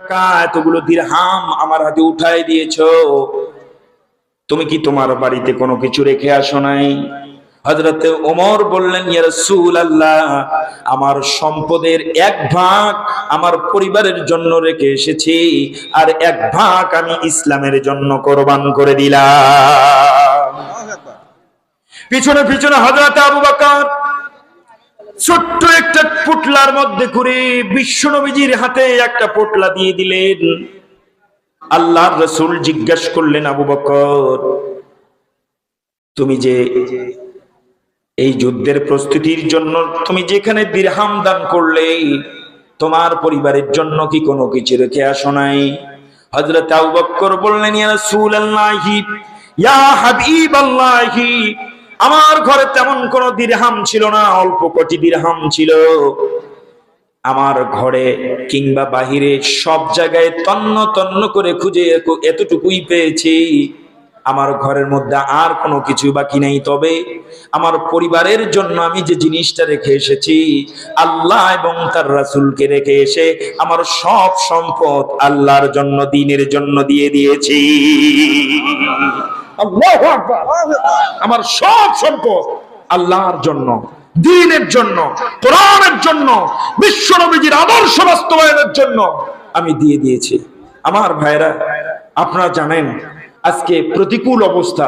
টাকা এতগুলো দিরহাম আমার হাতে উঠাই দিয়েছ। তুমি কি তোমার বাড়িতে কোনো কিছু রেখে আসো নাই? হজরতে ওমর বললেন ইয়া রাসূলুল্লাহ আমার সম্পদের এক ভাগ আমার পরিবারের জন্য রেখে এসেছি আর এক ভাগ আমি ইসলামের জন্য কোরবান করে দিলাম। পিছনে পিছনে হজরতে আবু বকর ছোট্ট একটা পুটলার মধ্যে করে বিশ্বনবীজির হাতে একটা পোটলা দিয়ে দিলেন। আল্লাহর রসুল জিজ্ঞেস করলেন, আবু বকর, তুমি যে এই যুদ্ধের প্রস্তুতির জন্য তুমি যেখানে দিরহাম দান করলে, তোমার পরিবারের জন্য কি কোনো কিছু রেখে আসো নাই? হজরত আবু বকর বললেন, ইয়া রাসূলুল্লাহি, ইয়া হাবিবাল্লাহি আমার ঘরে তেমন কোনো দিরহাম ছিল না, অল্প কটি দিরহাম ছিল। আমার ঘরে কিংবা বাহিরে সব জায়গায় তন্ন তন্ন করে খুঁজে এতটুকুই পেয়েছি। আমার ঘরের মধ্যে আর কোনো কিছু বাকি নেই। তবে আমার পরিবারের জন্য আমি যে জিনিসটা রেখে এসেছি, আল্লাহ এবং তার রাসুলকে রেখে এসে আমার সব সম্পদ আল্লাহর জন্য, দিনের জন্য দিয়ে দিয়েছি। আমার সব সম্পদ আল্লাহর জন্য, দিনের জন্য, কোরআনের জন্য বিশ্ব বিশ্বনবীজির আদর্শ বাস্তবায়নের জন্য আমি দিয়ে দিয়েছি। আমার ভাইরা আপনারা জানেন আজকে প্রতিকূল অবস্থা,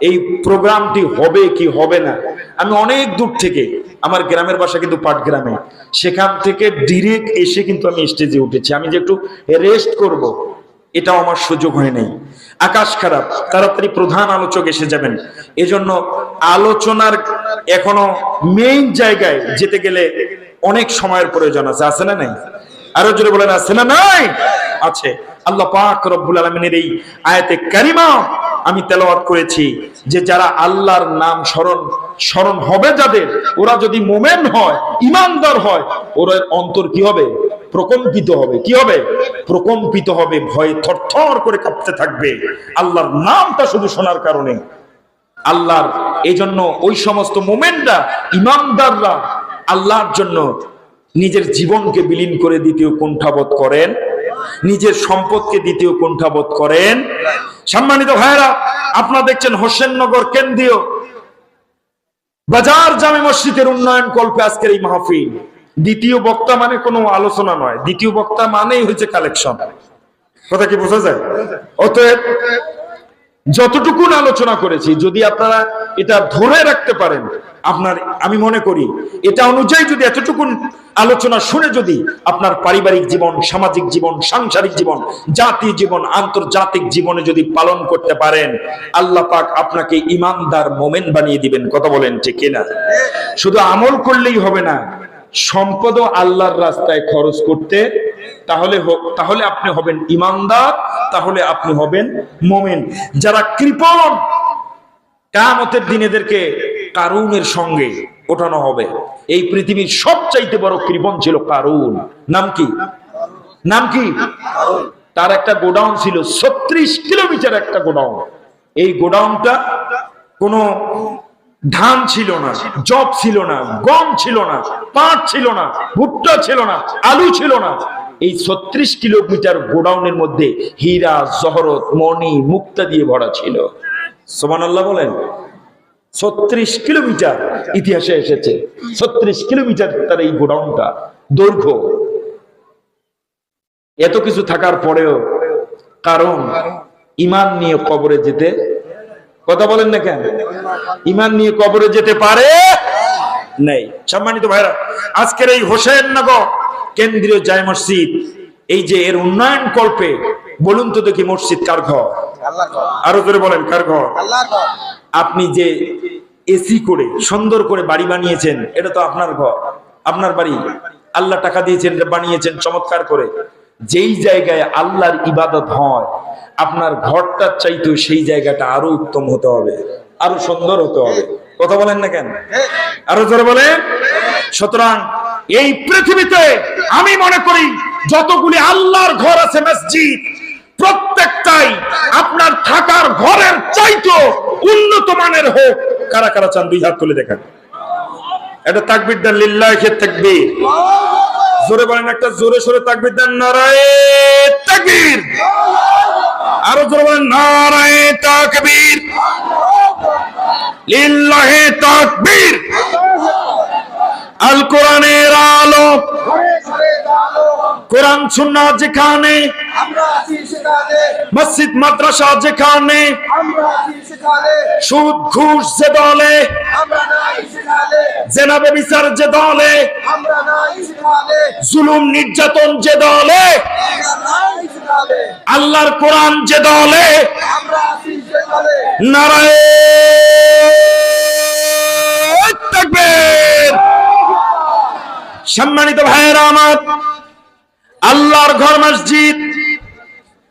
এই প্রোগ্রামটি হবে কি হবে না? আমি অনেক দূর থেকে, আমার গ্রামের বাসা কিন্তু পাটগ্রামে, সেখান থেকে ডিরেক্ট এসে কিন্তু আমি স্টেজে উঠেছি। আমি যে একটু রেস্ট করব। এটাও আমার সুযোগ হয় নাই। আকাশ খারাপ তাড়াতাড়ি প্রধান আলোচক এসে যাবেন। এজন্য আলোচনার এখনও মেইন জায়গায় যেতে গেলে অনেক সময়ের প্রয়োজন আছে। আছে না নাই? আরও জোরে বলেন, আছে না নাই? আছে। আল্লাহ পাক রব্বুল আলমিনের এই আয়াতে কারিমা আমি তেলাওয়াত করেছি যে যারা আল্লাহর নাম স্মরণ স্মরণ হবে যাদের, ওরা যদি মোমেন হয়, ইমানদার হয় ওরা অন্তর কি হবে? প্রকম্পিত হবে। কি হবে? প্রকম্পিত হবে, ভয়ে থরথর করে কাঁপতে থাকবে। আল্লাহর নামটা শুধু শোনার কারণে। আল্লাহর এই জন্য ওই সমস্ত মোমেন্টরা ইমানদাররা আল্লাহর জন্য নিজের জীবনকে বিলীন করে দ্বিতীয় কুণ্ঠাবোধ করেন, নিজের সম্পদকে দ্বিতীয় কুণ্ঠাবোধ করেন। সম্মানিত ভাইরা আপনারা দেখছেন হোসেননগর কেন্দ্রীয় বাজার জামে মসজিদের উন্নয়ন কল্পে আজকের এই মাহফিল। দ্বিতীয় বক্তা মানে কোনো আলোচনা নয়। দ্বিতীয় বক্তা মানেই হচ্ছে কালেকশন কথা কি বোঝা যায়? অতএব যতটুকুন আলোচনা করেছি, যদি আপনারা এটা ধরে রাখতে পারেন, আপনার, আমি মনে করি, এটা অনুযায়ী যদি এতটুকুন আলোচনা শুনে যদি আপনার পারিবারিক জীবন, সামাজিক জীবন, সাংসারিক জীবন জাতীয় জীবন, আন্তর্জাতিক জীবনে যদি পালন করতে পারেন, আল্লাহ পাক আপনাকে ইমানদার মোমেন বানিয়ে দিবেন। কথা বলেন ঠিক কিনা? শুধু আমল করলেই হবে না সম্পদও আল্লাহর রাস্তায় খরচ করতে, তাহলে তাহলে আপনি হবেন ইমানদার, তাহলে আপনি হবেন মোমেন। যারা কৃপণ কামতের দিন এদেরকে কারুনের সঙ্গে ওঠানো হবে। এই পৃথিবীর সবচাইতে বড় কৃপণ ছিল কারুন। নাম কি? নাম কি? তার একটা গোডাউন ছিল, ছত্রিশ কিলোমিটার একটা গোডাউন। এই গোডাউনটা কোনো ধান ছিল না, জব ছিল না, গম ছিল না, পাট ছিল না, ভুট্টা ছিল না, আলু ছিল না। এই ছত্রিশ কিলোমিটার গোডাউনের মধ্যে হীরা, জহরত, মণি, মুক্তা দিয়ে ভরা ছিল। সোমান আল্লাহ বলেন, ছত্রিশ কিলোমিটার ইতিহাসে এসেছে। ছত্রিশ কিলোমিটার তার এই গোডাউনটা, দৈর্ঘ্য। এত কিছু থাকার পরেও কারণ, ইমান নিয়ে কবরে যেতে কথা বলেন না কেন? ইমান নিয়ে কবরে যেতে পারে? নেই। সম্মানিত ভাইরা আজকের এই হোসেন হোসেননগর কেন্দ্রীয় জায় মসজিদ, এই যে এর উন্নয়ন কল্পে, বলুন তো দেখি মসজিদ কার ঘর? আরও করে বলেন, কার ঘর? আপনি যে এসি করে, সুন্দর করে বাড়ি বানিয়েছেন, এটা তো আপনার ঘর। আপনার বাড়ি। আল্লাহ টাকা দিয়েছেন বানিয়েছেন, চমৎকার করে। যেই জায়গায় আল্লাহর ইবাদত হয়, আপনার ঘরটার চাইতেও সেই জায়গাটা আরও উত্তম হতে হবে, আরও সুন্দর হতে হবে। কথা বলেন না কেন? আরও জোরে বলেন। সুতরাং এই পৃথিবীতে আমি মনে করি যতগুলি আল্লাহর ঘর আছে মসজিদ, প্রত্যেকটাই আপনার থাকার ঘরের চাইতো উন্নত মানের হোক। কারা কারা চান দুই হাত তুলে দেখেন? এটা তাকবির লিল্লাহে তাকবীর। জোরে বলেন, একটা জোরে সোরে তাকবির দেন, নারায়ে তাকবীর। আরও জোরে বলেন, নারায়ে তাকবীর। লিল্লাহে তাকবীর। আল। কোরআনের আলো কোরআন সুন্নাহ যেখানে মসজিদ মাদ্রাসা যেখানে সুদ ঘুষ যে দলে জেনাবে বিচার যে দলে জুলুম নির্যাতন যে দলে আল্লাহর কোরআন যে দলে আমরা আছি সেখানে নারায়ে তাকবীর সম্মানিত ভাইয়েরা আমার, আল্লাহর ঘর মসজিদ,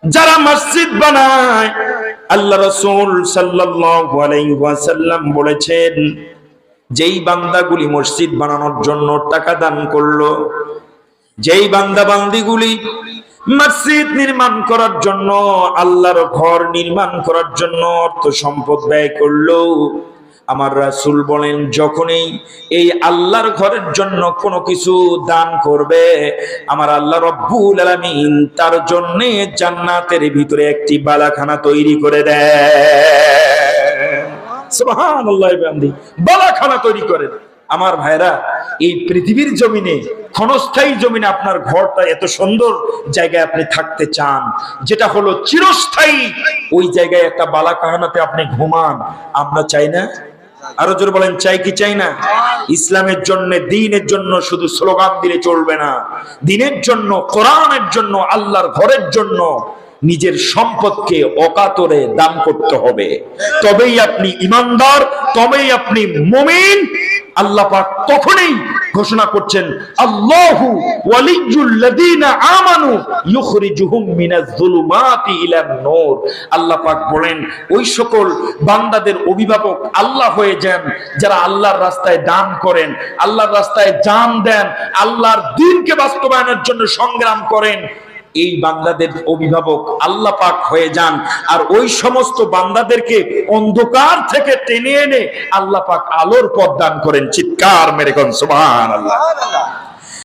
যারা মসজিদ বানায়, আল্লাহ রসুল সাল্লাম বলেছেন, যেই বান্দাগুলি মসজিদ বানানোর জন্য টাকা দান করল, যেই বান্দা বান্দিগুলি মসজিদ নির্মাণ করার জন্য, আল্লাহর ঘর নির্মাণ করার জন্য অর্থ সম্পদ ব্যয় করল আমার রাসুল বলেন, যখনই এই আল্লাহর ঘরের জন্য কোনো কিছু দান করবে, আমার আল্লাহ রব্বুল আলামিন তার জন্য জান্নাতের ভিতরে একটি বালাখানা তৈরি করে দেয় বালাখানা তৈরি করেন আমার ভাইরা, এই পৃথিবীর জমিনে, ক্ষণস্থায়ী জমিনে আপনার ঘরটা এত সুন্দর জায়গায় আপনি থাকতে চান, যেটা হলো চিরস্থায়ী, ওই জায়গায় একটা বালাকাহানাতে আপনি ঘুমান। আমরা চাই না আরও জোর বলেন, চাই কি চাই না? ইসলামের জন্য, দিনের জন্য শুধু স্লোগান দিলে চলবে না। দিনের জন্য, কোরআনের জন্য, আল্লাহর ঘরের জন্য নিজের সম্পদকে অকাতরে দান করতে হবে। তবেই আপনি ইমানদার, তবেই আপনি মুমিন। আল্লাহ পাক তখনই ঘোষণা করছেন, আল্লাহু ওয়ালিয়ুল লাযিনা আমানু ইউখরিজুহুম মিনাজ যুলুমাতি ইলান নূর। আল্লাহ পাক বলেন, ওই সকল বান্দাদের অভিভাবক আল্লাহ হয়ে যান, যারা আল্লাহর রাস্তায় দান করেন, আল্লাহর রাস্তায় জান দেন, আল্লাহর দ্বীনকে বাস্তবায়নের জন্য সংগ্রাম করেন। এই বান্দাদের অভিভাবক আল্লাহ পাক হয়ে যান। আর ওই সমস্ত বান্দাদেরকে অন্ধকার থেকে টেনে এনে আল্লাহ পাক আলোর পথ দান করেন। চিৎকার মেরে কন, সুবহানাল্লাহ। সুবহানাল্লাহ